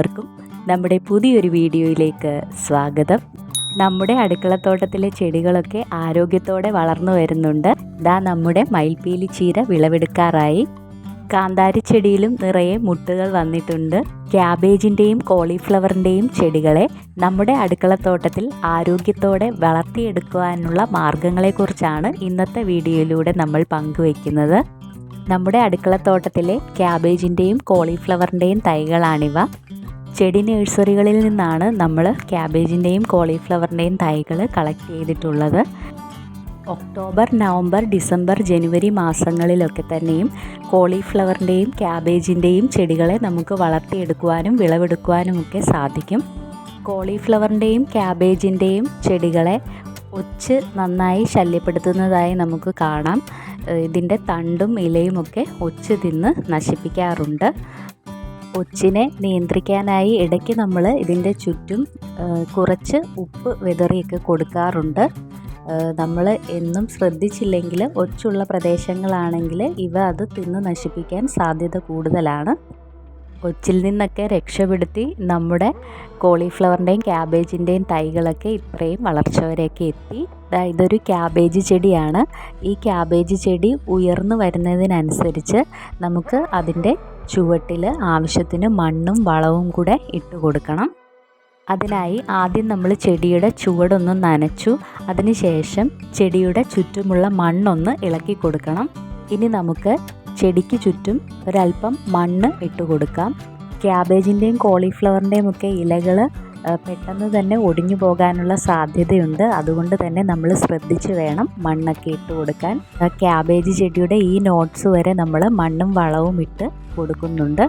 എല്ലാവർക്കും നമ്മുടെ പുതിയൊരു വീഡിയോയിലേക്ക് സ്വാഗതം. നമ്മുടെ അടുക്കളത്തോട്ടത്തിലെ ചെടികളൊക്കെ ആരോഗ്യത്തോടെ വളർന്നു വരുന്നുണ്ട്. ദാ നമ്മുടെ മയിൽപ്പീലി ചീര വിളവെടുക്കാറായി. കാന്താരി ചെടിയിലും നിറയെ മുട്ടുകൾ വന്നിട്ടുണ്ട്. ക്യാബേജിന്റെയും കോളിഫ്ലവറിന്റെയും ചെടികളെ നമ്മുടെ അടുക്കളത്തോട്ടത്തിൽ ആരോഗ്യത്തോടെ വളർത്തിയെടുക്കുവാനുള്ള മാർഗങ്ങളെക്കുറിച്ചാണ് ഇന്നത്തെ വീഡിയോയിലൂടെ നമ്മൾ പങ്കുവയ്ക്കുന്നത്. നമ്മുടെ അടുക്കളത്തോട്ടത്തിലെ ക്യാബേജിന്റെയും കോളിഫ്ലവറിന്റെയും തൈകളാണിവ. ചെടി നഴ്സറികളിൽ നിന്നാണ് നമ്മൾ ക്യാബേജിന്റെയും കോളിഫ്ലവറിന്റെയും തൈകൾ കളക്ട് ചെയ്തിട്ടുള്ളത്. ഒക്ടോബർ നവംബർ ഡിസംബർ ജനുവരി മാസങ്ങളിലൊക്കെ തന്നെയും കോളിഫ്ലവറിന്റെയും ക്യാബേജിന്റെയും ചെടികളെ നമുക്ക് വളർത്തിയെടുക്കുവാനും വിളവെടുക്കുവാനും ഒക്കെ സാധിക്കും. കോളിഫ്ലവറിന്റെയും ക്യാബേജിന്റെയും ചെടികളെ ഒച്ച് നന്നായി ശല്യപ്പെടുത്തുന്നതായി നമുക്ക് കാണാം. ഇതിന്റെ തണ്ടും ഇലയുമൊക്കെ ഒച്ച് തിന്ന് നശിപ്പിക്കാറുണ്ട്. ഒച്ചിനെ നിയന്ത്രിക്കാനായി ഇടയ്ക്ക് നമ്മൾ ഇതിന്റെ ചുറ്റും കുറച്ച് ഉപ്പ് വിതറിയൊക്കെ കൊടുക്കാറുണ്ട്. നമ്മൾ എന്നും ശ്രദ്ധിച്ചില്ലെങ്കിൽ ഒച്ചുള്ള പ്രദേശങ്ങളാണെങ്കിൽ ഇവ അത് തിന്ന് നശിപ്പിക്കാൻ സാധ്യത കൂടുതലാണ്. കൊച്ചിൽ നിന്നൊക്കെ രക്ഷപ്പെടുത്തി നമ്മുടെ കോളിഫ്ലവറിന്റെയും ക്യാബേജിന്റെയും തൈകളൊക്കെ ഇത്രയും വളർച്ച വരെയൊക്കെ എത്തി ഇതൊരു ക്യാബേജ് ചെടിയാണ്. ഈ ക്യാബേജ് ചെടി ഉയർന്നു വരുന്നതിനനുസരിച്ച് നമുക്ക് അതിന്റെ ചുവട്ടിൽ ആവശ്യത്തിന് മണ്ണും വളവും കൂടെ ഇട്ട് കൊടുക്കണം. അതിനായി ആദ്യം നമ്മൾ ചെടിയുടെ ചുവടൊന്ന് നനച്ചു അതിനുശേഷം ചെടിയുടെ ചുറ്റുമുള്ള മണ്ണൊന്ന് ഇളക്കി കൊടുക്കണം. ഇനി നമുക്ക് ചെടിക്ക് ചുറ്റും ഒരല്പം മണ്ണ് ഇട്ട് കൊടുക്കാം. ക്യാബേജിന്റെയും കോളിഫ്ലവറിന്റെയും ഒക്കെ ഇലകൾ പെട്ടെന്ന് തന്നെ ഒടിഞ്ഞു പോകാനുള്ള സാധ്യതയുണ്ട്. അതുകൊണ്ട് തന്നെ നമ്മൾ ശ്രദ്ധിച്ച് വേണം മണ്ണൊക്കെ ഇട്ട് കൊടുക്കാൻ. ക്യാബേജ് ചെടിയുടെ ഈ നോട്ട്സ് വരെ നമ്മൾ മണ്ണും വളവും ഇട്ട് കൊടുക്കുന്നുണ്ട്.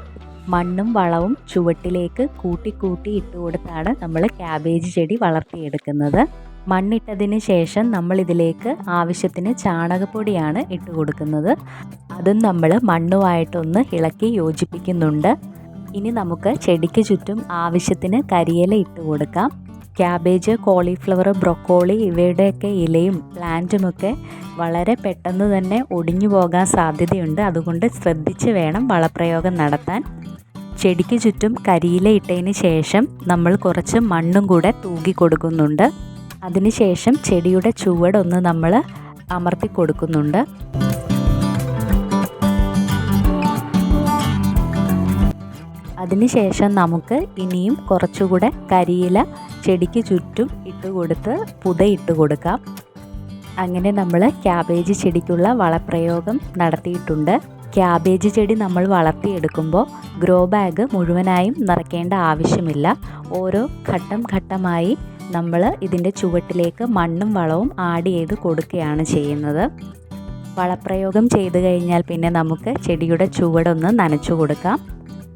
മണ്ണും വളവും ചുവട്ടിലേക്ക് കൂട്ടി കൂട്ടി ഇട്ട് കൊടുത്താണ് നമ്മൾ ക്യാബേജ് ചെടി വളർത്തിയെടുക്കുന്നത്. മണ്ണിട്ടതിന് ശേഷം നമ്മൾ ഇതിലേക്ക് ആവശ്യത്തിന് ചാണകപ്പൊടിയാണ് ഇട്ട് കൊടുക്കുന്നത്. അതും നമ്മൾ മണ്ണുമായിട്ടൊന്ന് ഇളക്കി യോജിപ്പിക്കുന്നുണ്ട്. ഇനി നമുക്ക് ചെടിക്ക് ചുറ്റും ആവശ്യത്തിന് കരിയില ഇട്ട് കൊടുക്കാം. ക്യാബേജ് കോളിഫ്ലവർ ബ്രൊക്കോളി ഇവയുടെയൊക്കെ ഇലയും പ്ലാന്റുമൊക്കെ വളരെ പെട്ടെന്ന് തന്നെ ഒടിഞ്ഞു പോകാൻ സാധ്യതയുണ്ട്. അതുകൊണ്ട് ശ്രദ്ധിച്ച് വേണം വളപ്രയോഗം നടത്താൻ. ചെടിക്ക് ചുറ്റും കരിയില ഇട്ടതിന് ശേഷം നമ്മൾ കുറച്ച് മണ്ണും കൂടെ തൂകി കൊടുക്കുന്നുണ്ട്. അതിനുശേഷം ചെടിയുടെ ചുവടൊന്ന് നമ്മൾ അമർത്തി കൊടുക്കുന്നുണ്ട്. അതിനുശേഷം നമുക്ക് ഇനിയും കുറച്ചുകൂടെ കരിയില ചെടിക്ക് ചുറ്റും ഇട്ട് കൊടുത്ത് പുതയിട്ട് കൊടുക്കാം. അങ്ങനെ നമ്മൾ ക്യാബേജ് ചെടിക്കുള്ള വളപ്രയോഗം നടത്തിയിട്ടുണ്ട്. ക്യാബേജ് ചെടി നമ്മൾ വളർത്തിയെടുക്കുമ്പോൾ ഗ്രോ ബാഗ് മുഴുവനായും നിറയ്ക്കേണ്ട ആവശ്യമില്ല. ഓരോ ഘട്ടം ഘട്ടമായി നമ്മൾ ഇതിന്റെ ചുവട്ടിലേക്ക് മണ്ണും വളവും ആഡ് ചെയ്ത് കൊടുക്കുകയാണ് ചെയ്യുന്നത്. വളപ്രയോഗം ചെയ്തു കഴിഞ്ഞാൽ പിന്നെ നമുക്ക് ചെടിയുടെ ചുവടൊന്ന് നനച്ചു കൊടുക്കാം.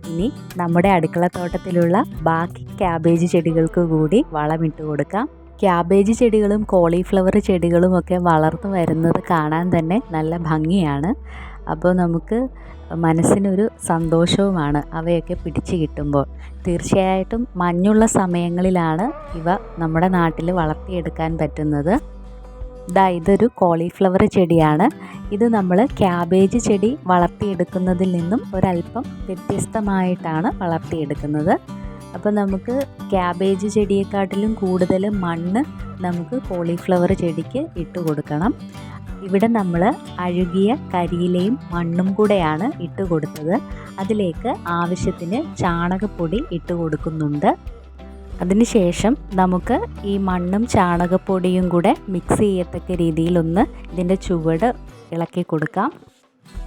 ഇനി നമ്മുടെ അടുക്കളത്തോട്ടത്തിലുള്ള ബാക്കി ക്യാബേജ് ചെടികൾക്ക് കൂടി വളമിട്ട് കൊടുക്കാം. ക്യാബേജ് ചെടികളും കോളിഫ്ലവർ ചെടികളും ഒക്കെ വളർന്നു വരുന്നത് കാണാൻ തന്നെ നല്ല ഭംഗിയാണ്. അപ്പോൾ നമുക്ക് മനസ്സിനൊരു സന്തോഷവുമാണ് അവയൊക്കെ പിടിച്ച് കിട്ടുമ്പോൾ. തീർച്ചയായിട്ടും മഞ്ഞുള്ള സമയങ്ങളിലാണ് ഇവ നമ്മുടെ നാട്ടിൽ വളർത്തിയെടുക്കാൻ പറ്റുന്നത്. ദാ ഇതൊരു കോളിഫ്ലവർ ചെടിയാണ്. ഇത് നമ്മൾ ക്യാബേജ് ചെടി വളർത്തിയെടുക്കുന്നതിൽ നിന്നും ഒരല്പം വ്യത്യസ്തമായിട്ടാണ് വളർത്തിയെടുക്കുന്നത്. അപ്പോൾ നമുക്ക് ക്യാബേജ് ചെടിയെക്കാട്ടിലും കൂടുതൽ മണ്ണ് നമുക്ക് കോളിഫ്ലവർ ചെടിക്ക് ഇട്ട് കൊടുക്കണം. ഇവിടെ നമ്മൾ അഴുകിയ കരിയിലയും മണ്ണും കൂടെയാണ് ഇട്ട് കൊടുത്തത്. അതിലേക്ക് ആവശ്യത്തിന് ചാണകപ്പൊടി ഇട്ട് കൊടുക്കുന്നുണ്ട്. അതിനുശേഷം നമുക്ക് ഈ മണ്ണും ചാണകപ്പൊടിയും കൂടെ മിക്സ് ചെയ്യത്തക്ക രീതിയിലൊന്ന് ഇതിന്റെ ചുവട് ഇളക്കി കൊടുക്കാം.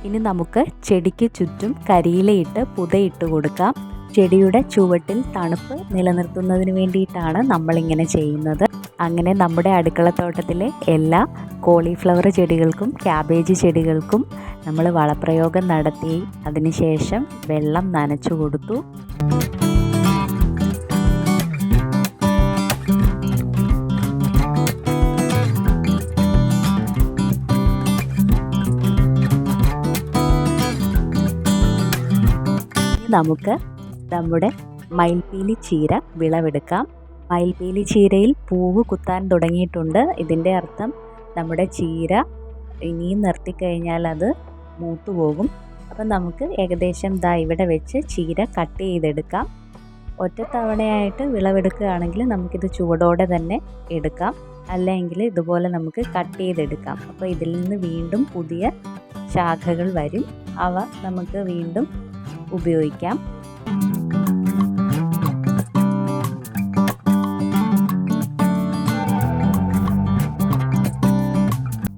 ഇനി നമുക്ക് ചെടിക്ക് ചുറ്റും കരിയിലയിട്ട് പുതയിട്ട് കൊടുക്കാം. ചെടിയുടെ ചുവട്ടിൽ തണുപ്പ് നിലനിർത്തുന്നതിന് വേണ്ടിയിട്ടാണ് നമ്മളിങ്ങനെ ചെയ്യുന്നത്. അങ്ങനെ നമ്മുടെ അടുക്കളത്തോട്ടത്തിലെ എല്ലാ കോളിഫ്ലവർ ചെടികൾക്കും ക്യാബേജ് ചെടികൾക്കും നമ്മൾ വളപ്രയോഗം നടത്തി. അതിനുശേഷം വെള്ളം നനച്ചു കൊടുത്തു. നമുക്ക് നമ്മുടെ മയിൽപ്പീലി ചീര വിളവെടുക്കാം. മയിൽപ്പീലി ചീരയിൽ പൂവ് കുത്താൻ തുടങ്ങിയിട്ടുണ്ട്. ഇതിന്റെ അർത്ഥം നമ്മുടെ ചീര ഇനിയും നിർത്തിക്കഴിഞ്ഞാൽ അത് മൂത്തു പോകും അപ്പം നമുക്ക് ഏകദേശം ദാ ഇവിടെ വെച്ച് ചീര കട്ട് ചെയ്തെടുക്കാം. ഒറ്റത്തവണയായിട്ട് വിളവെടുക്കുകയാണെങ്കിൽ നമുക്കിത് ചൂടോടെ തന്നെ എടുക്കാം. അല്ലെങ്കിൽ ഇതുപോലെ നമുക്ക് കട്ട് ചെയ്തെടുക്കാം. അപ്പോൾ ഇതിൽ നിന്ന് വീണ്ടും പുതിയ ശാഖകൾ വരും. അവ നമുക്ക് വീണ്ടും ഉപയോഗിക്കാം.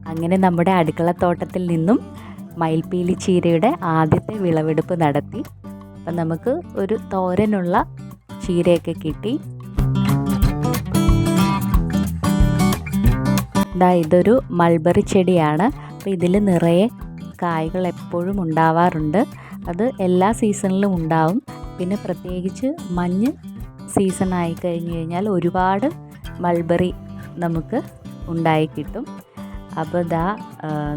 അങ്ങനെ നമ്മുടെ അടുക്കളത്തോട്ടത്തിൽ നിന്നും മയിൽപ്പീലി ചീരയുടെ ആദ്യത്തെ വിളവെടുപ്പ് നടത്തി. അപ്പം നമുക്ക് ഒരു തോരനുള്ള ചീരയൊക്കെ കിട്ടി. ദാ ഇതൊരു മൾബറി ചെടിയാണ്. അപ്പോൾ ഇതിൽ നിറയെ കായ്കൾ എപ്പോഴും ഉണ്ടാവാറുണ്ട്. അത് എല്ലാ സീസണിലും ഉണ്ടാവും. പിന്നെ പ്രത്യേകിച്ച് മഞ്ഞ് സീസൺ ആയി കഴിഞ്ഞ് കഴിഞ്ഞാൽ ഒരുപാട് മൾബറി നമുക്ക് ഉണ്ടായി കിട്ടും. അപ്പോൾ ഇതാ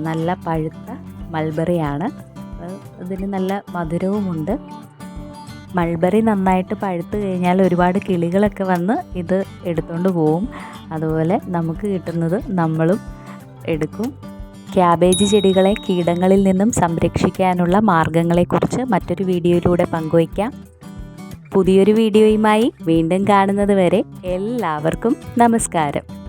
നല്ല പഴുത്ത മൾബറിയാണ്. ഇതിന് നല്ല മധുരവുമുണ്ട്. മൾബറി നന്നായിട്ട് പഴുത്ത് കഴിഞ്ഞാൽ ഒരുപാട് കിളികളൊക്കെ വന്ന് ഇത് എടുത്തുകൊണ്ട് പോവും. അതുപോലെ നമുക്ക് കിട്ടുന്നത് നമ്മളും എടുക്കും. ക്യാബേജ് ചെടികളെ കീടങ്ങളിൽ നിന്നും സംരക്ഷിക്കാനുള്ള മാർഗങ്ങളെക്കുറിച്ച് മറ്റൊരു വീഡിയോയിലൂടെ പങ്കുവയ്ക്കാം. പുതിയൊരു വീഡിയോയുമായി വീണ്ടും കാണുന്നത് വരെ എല്ലാവർക്കും നമസ്കാരം.